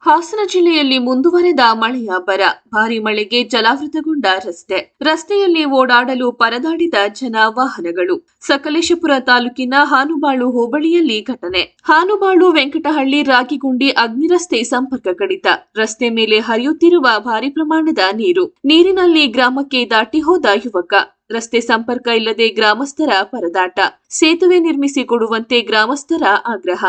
ಹಾಸನ ಜಿಲ್ಲೆಯಲ್ಲಿ ಮುಂದುವರೆದ ಮಳೆಯ ಬರ. ಭಾರಿ ಮಳೆಗೆ ಜಲಾವೃತಗೊಂಡ ರಸ್ತೆ. ರಸ್ತೆಯಲ್ಲಿ ಓಡಾಡಲು ಪರದಾಡಿದ ಜನ ವಾಹನಗಳು. ಸಕಲೇಶಪುರ ತಾಲೂಕಿನ ಹಾನುಬಾಳು ಹೋಬಳಿಯಲ್ಲಿ ಘಟನೆ. ಹಾನುಬಾಳು ವೆಂಕಟಹಳ್ಳಿ ರಾಗಿಗುಂಡಿ ಅಗ್ನಿರಸ್ತೆ ಸಂಪರ್ಕ ಕಡಿತ. ರಸ್ತೆ ಮೇಲೆ ಹರಿಯುತ್ತಿರುವ ಭಾರಿ ಪ್ರಮಾಣದ ನೀರು. ನೀರಿನಲ್ಲಿ ಗ್ರಾಮಕ್ಕೆ ದಾಟಿ ಹೋದ ಯುವಕ. ರಸ್ತೆ ಸಂಪರ್ಕ ಇಲ್ಲದೆ ಗ್ರಾಮಸ್ಥರ ಪರದಾಟ. ಸೇತುವೆ ನಿರ್ಮಿಸಿ ಕೊಡುವಂತೆ ಗ್ರಾಮಸ್ಥರ ಆಗ್ರಹ.